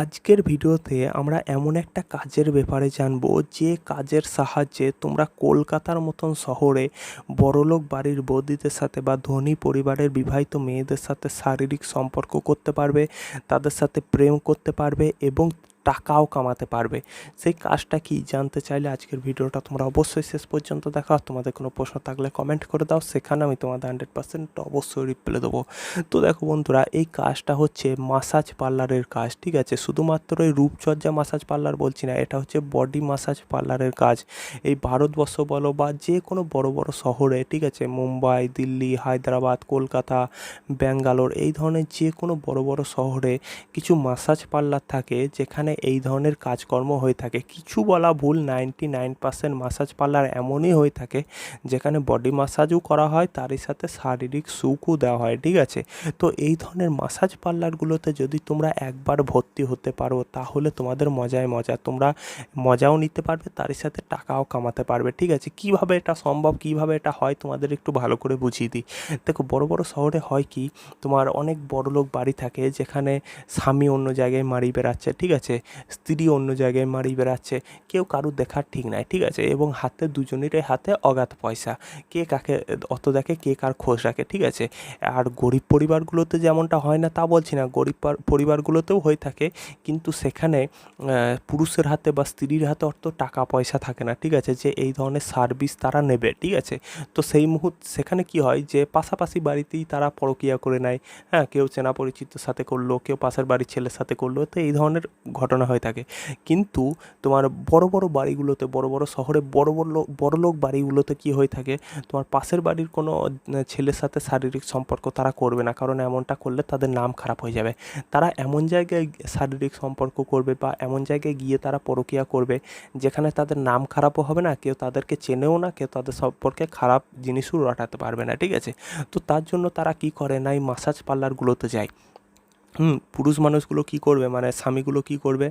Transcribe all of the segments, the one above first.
আজকের ভিডিওতে আমরা এমন একটা কাজের ব্যাপারে জানব যে কাজের সাহায্যে তোমরা কলকাতার মতন শহরে বড়লোক বাড়ির বৌদিদের সাথে বা ধনী পরিবারের বিবাহিত মেয়েদের সাথে শারীরিক সম্পর্ক করতে পারবে, তাদের সাথে প্রেম করতে পারবে এবং টাকাও কামাতে পারবে। সেই কাজটা কি জানতে চাইলে আজকের ভিডিওটা তোমরা অবশ্যই শেষ পর্যন্ত দেখো। তোমাদের কোনো প্রশ্ন থাকলে কমেন্ট করে দাও। সেখানে আমি তোমাদের হান্ড্রেড পার্সেন্ট অবশ্যই রিপ্লাই দেবো। তো দেখো বন্ধুরা, এই কাজটা হচ্ছে মাসাজ পার্লারের কাজ, ঠিক আছে? শুধুমাত্র এই রূপচর্যা মাসাজ পার্লার বলছি না, এটা হচ্ছে বডি মাসাজ পার্লারের কাজ। এই ভারতবর্ষ বলো বা যে কোনো বড় বড় শহরে, ঠিক আছে? মুম্বাই, দিল্লি, হায়দ্রাবাদ, কলকাতা, ব্যাঙ্গালোর, এই ধরনের যে কোনো বড় বড় শহরে কিছু মাসাজ পার্লার থাকে, যেখানে এই ধরনের কাজকর্ম হয়ে থাকে। কিছু বলা ভুল ninety nine percent massage parlour এমনই হয়ে থাকে, যেখানে বডি মাসাজও করা হয়, তারই সাথে শারীরিক সুখও দেওয়া হয়, ঠিক আছে? তো এই ধরনের মাসাজ পার্লারগুলোতে যদি তোমরা একবার ভর্তি হতে পারো, তাহলে তোমাদের মজায় মজা। তোমরা মজাও নিতে পারবে, তারই সাথে টাকাও কামাতে পারবে, ঠিক আছে? কীভাবে এটা সম্ভব, কীভাবে এটা হয়, তোমাদের একটু ভালো করে বুঝিয়ে দিই। দেখো, বড় বড় শহরে হয় কি, তোমার অনেক বড়লোক বাড়ি থাকে, যেখানে স্বামী অন্য জায়গায় মারি বেড়াচ্ছে, ঠিক আছে? স্ত্রী অন্য জায়গায় মারি বেড়াচ্ছে, কেউ কারুর দেখার ঠিক নাই, ঠিক আছে? এবং হাতে দুজনেরই হাতে অগাধ পয়সা। কে কাকে অত দেখে কে কার খোঁজ রাখে, ঠিক আছে? আর গরিব পরিবারগুলোতে যেমনটা হয় না, তা বলছি না। গরিব পরিবারগুলোতেও হয়ে থাকে, কিন্তু সেখানে পুরুষের হাতে বা স্ত্রীর হাতে অত টাকা পয়সা থাকে না, ঠিক আছে? যে এই ধরনের সার্ভিস তারা নেবে, ঠিক আছে? তো সেই মুহূর্ত সেখানে কি হয় যে পাশাপাশি বাড়িতেই তারা পরকিয়া করে নেয়। হ্যাঁ কেউ চেনা পরিচিতর সাথে করল, কেউ পাশের বাড়ির ছেলের সাথে করল, তো এই ধরনের ঘটনা হয়ে থাকে। কিন্তু তোমার বড় বড় বাড়িগুলোতে, বড় বড় শহরে, বড় বড় বড় লোক বাড়িগুলোতে কি হয়ে থাকে? তোমার পাশের বাড়ির কোনো ছেলের সাথে শারীরিক সম্পর্ক তারা করবে না। কারণ এমনটা করলে তাদের নাম খারাপ হয়ে যাবে। তারা এমন জায়গায় শারীরিক সম্পর্ক করবে বা এমন জায়গায় গিয়ে তারা পরকিয়া করবে, যেখানে তাদের নাম খারাপও হবে না, কেউ তাদেরকে চেনেও না, কেউ তাদের সম্পর্কে খারাপ জিনিসও রটাতে পারবে না, ঠিক আছে? তো তার জন্য তারা কি করে? না, এই মাসাজ পার্লারগুলোতে যায়। হুম, পুরুষ মানুষগুলো কী করবে? মানে স্বামীগুলো কী করবে?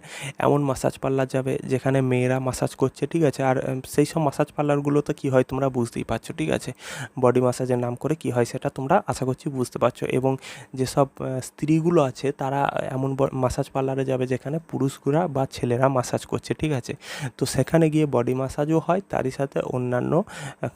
এমন মাসাজ পার্লার যাবে যেখানে মেয়েরা মাসাজ করছে, ঠিক আছে? আর সেই সব মাসাজ পার্লারগুলোতে কী হয় তোমরা বুঝতেই পারছ, ঠিক আছে? বডি মাসাজের নাম করে কী হয় সেটা তোমরা আশা করছি বুঝতে পারছ। এবং যেসব স্ত্রীগুলো আছে, তারা এমন মাসাজ পার্লারে যাবে যেখানে পুরুষগুলা বা ছেলেরা মাসাজ করছে, ঠিক আছে? তো সেখানে গিয়ে বডি মাসাজও হয়, তারই সাথে অন্যান্য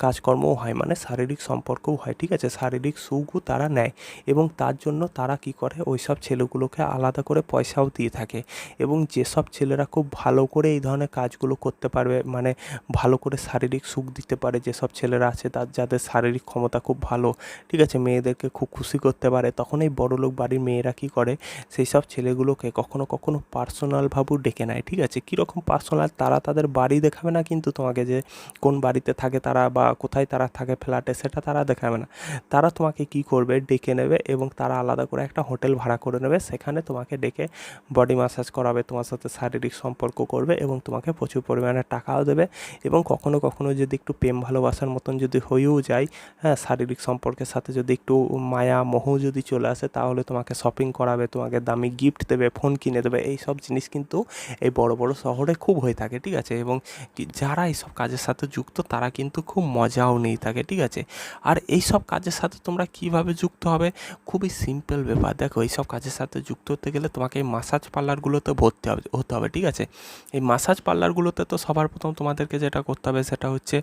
কাজকর্মও হয় মানে শারীরিক সম্পর্কও হয়, ঠিক আছে? শারীরিক সুখও তারা নেয় এবং তার জন্য তারা কি করে? ওই সব ছেলেগুলোকে আলাদা করে পয়সাও দিয়ে থাকে এবং যেসব ছেলেরা খুব ভালো করে এই ধরনের কাজগুলো করতে পারবে মানে ভালো করে শারীরিক সুখ দিতে পারে যেসব ছেলেরা আছে তার, যাদের শারীরিক ক্ষমতা খুব ভালো, ঠিক আছে, মেয়েদেরকে খুব খুশি করতে পারে, তখন এই বড়লোক বাড়ির মেয়েরা কী করে? সেই সব ছেলেগুলোকে কখনো কখনো পার্সোনালভাবেও ডেকে নেয়, ঠিক আছে? কীরকম পার্সোনাল তারা তাদের বাড়ি দেখাবে না কিন্তু তোমাকে যে কোন বাড়িতে থাকে তারা বা কোথায় তারা থাকে ফ্ল্যাটে সেটা তারা দেখাবে না। তারা তোমাকে কি করবে? ডেকে নেবে এবং তারা আলাদা করে একটা হোটেল ভাড়া করে নেবে সেখানে তোমাকে ডেকে বডি ম্যাসাজ করাবে, তোমার সাথে শারীরিক সম্পর্ক করবে এবং তোমাকে প্রচুর পরিমাণে টাকাও দেবে এবং কখনো কখনো যদি একটু প্রেম ভালোবাসার মতন যদি হয়েও যায় হ্যাঁ শারীরিক সম্পর্কের সাথে যদি একটু মায়া মোহ যদি চলে আসে, তাহলে তোমাকে শপিং করাবে, তোমাকে দামি গিফট দেবে ফোন কিনে দেবে এই সব জিনিস কিন্তু এই বড় বড় শহরে খুব হয়ে থাকে, ঠিক আছে? এবং যারা এইসব কাজের সাথে যুক্ত, তারা কিন্তু খুব মজাও নিয়ে থাকে, ঠিক আছে? আর এই সব কাজের সাথে তোমরা কীভাবে যুক্ত হবে? খুবই সিম্পল ব্যাপার। দেখো এই সব কাজের সাথে যুক্ত হতে গেলে তোমাকে এই মাসাজ পার্লারগুলোতে ভর্তি হবে, হতে হবে, ঠিক আছে? এই মাসাজ পার্লারগুলোতে তো সবার প্রথম তোমাদেরকে যেটা করতে হবে সেটা হচ্ছে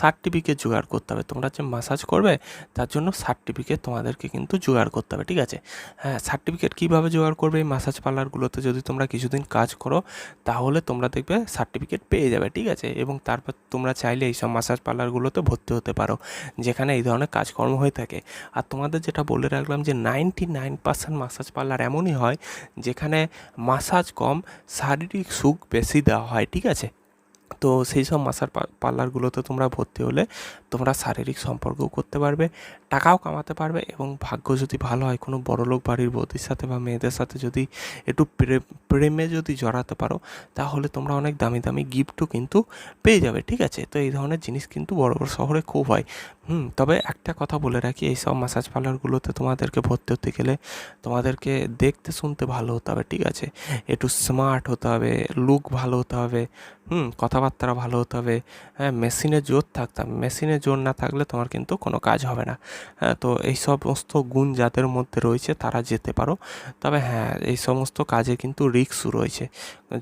সার্টিফিকেট জোগাড় করতে হবে। তোমরা যে মাসাজ করবে, তার জন্য সার্টিফিকেট তোমাদেরকে কিন্তু জোগাড় করতে হবে, ঠিক আছে? হ্যাঁ সার্টিফিকেট কীভাবে জোগাড় করবে এই মাসাজ পার্লারগুলোতে যদি তোমরা কিছুদিন কাজ করো, তাহলে তোমরা দেখবে সার্টিফিকেট পেয়ে যাবে, ঠিক আছে? এবং তারপর তোমরা চাইলে এই সব মাসাজ পার্লারগুলোতে ভর্তি হতে পারো, যেখানে এই ধরনের কাজকর্ম হয়ে থাকে। আর তোমাদের যেটা বলে রাখলাম যে ninety nine percent massage parlour এমনই হয় যেখানে মাসাজ কম শারীরিক সুখ বেশি দেওয়া হয় ঠিক আছে? তো সেই সব মাসাজ পার্লারগুলোতে তোমরা ভর্তি হলে তোমরা শারীরিক সম্পর্কও করতে পারবে, টাকাও কামাতে পারবে এবং ভাগ্য যদি ভালো হয়, কোনো বড়লোক বাড়ির বৌদির সাথে বা মেয়েদের সাথে যদি একটু প্রে- প্রেমে যদি জড়াতে পারো, তাহলে তোমরা অনেক দামি দামি গিফটও কিন্তু পেয়ে যাবে, ঠিক আছে? তো এই ধরনের জিনিস কিন্তু বড় বড় শহরে খুব হয়। হুম, তবে একটা কথা বলে রাখি, এই সব মাসাজ পার্লারগুলোতে তোমাদেরকে ভর্তি হতে গেলে তোমাদেরকে দেখতে শুনতে ভালো হতে হবে, ঠিক আছে? একটু স্মার্ট হতে হবে লুক ভালো হতে হবে, হুম, কথা কথাবার্তা ভালো হতে হবে। হ্যাঁ মেশিনে জোর থাকতে হবে। মেশিনে জোর না থাকলে তোমার কিন্তু কোনো কাজ হবে না। হ্যাঁ তো এই সমস্ত গুণ যাদের মধ্যে রয়েছে তারা যেতে পারো। তবে হ্যাঁ এই সমস্ত কাজে কিন্তু রিস্কও রয়েছে।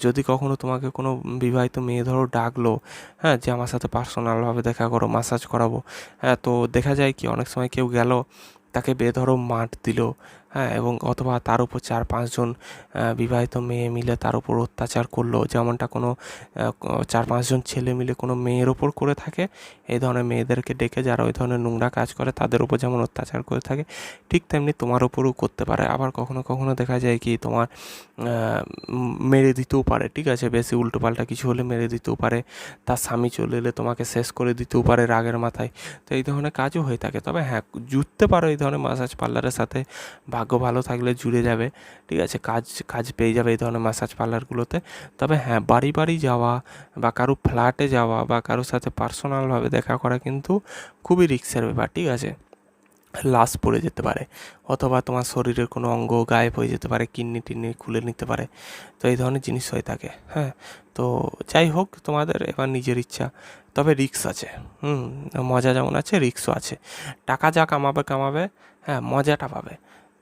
যদি কখনো তোমাকে কোনো বিবাহিত মেয়ে ধরো ডাকলো হ্যাঁ যে আমার সাথে পার্সোনালভাবে দেখা করো মাসাজ করাবো। হ্যাঁ তো দেখা যায় কি অনেক সময় কেউ গেল, তাকে বেধরো মাঠ দিল। হ্যাঁ এবং অথবা তার উপর চার পাঁচজন বিবাহিত মেয়ে মিলে তার উপর অত্যাচার করল। যেমনটা কোনো চার পাঁচজন ছেলে মিলে কোনো মেয়ের ওপর করে থাকে, এই ধরনের মেয়েদেরকে ডেকে যারা ওই ধরনের নোংরা কাজ করে তাদের উপর যেমন অত্যাচার করে থাকে, ঠিক তেমনি তোমার ওপরও করতে পারে। আবার কখনো কখনো দেখা যায় কি তোমার মেরে দিতেও পারে, ঠিক আছে? বেশি উল্টোপাল্টা কিছু হলে মেরে দিতেও পারে, তার স্বামী চলে এলে তোমাকে শেষ করে দিতেও পারে রাগের মাথায়। তো এই ধরনের কাজও হয়ে থাকে। তবে হ্যাঁ জুটতে পারো এই ধরনের মাসাজ পার্লারের সাথে ভাগ্য ভালো থাকলে জুড়ে যাবে, ঠিক আছে? কাজ কাজ পেয়ে যাবে এই ধরনের ম্যাসাজ পার্লারগুলোতে তবে হ্যাঁ বাড়ি বাড়ি যাওয়া বা কারও ফ্ল্যাটে যাওয়া বা কারোর সাথে পার্সোনালভাবে দেখা করা কিন্তু খুবই রিক্সের ব্যাপার, ঠিক আছে? লাশ পড়ে যেতে পারে অথবা তোমার শরীরের কোনো অঙ্গ গায়েব হয়ে যেতে পারে, কিডনি টিডনি খুলে নিতে পারে। তো এই ধরনের জিনিস হয়ে থাকে হ্যাঁ? তো যাই হোক, তোমাদের এবার নিজের ইচ্ছা। তবে রিক্স আছে, হুম? মজা যেমন আছে রিক্সও আছে। টাকা যা কামাবে কামাবে হ্যাঁ মজাটা পাবে।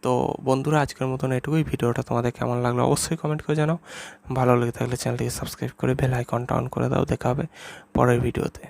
তো বন্ধুরা, আজকের মতন এটুকুই। ভিডিওটা তোমাদের কেমন লাগল অবশ্যই কমেন্ট করে জানাও। ভালো লেগে থাকলে চ্যানেলটিকে সাবস্ক্রাইব করে বেল আইকনটা অন করে দাও। দেখা হবে পরের ভিডিওতে।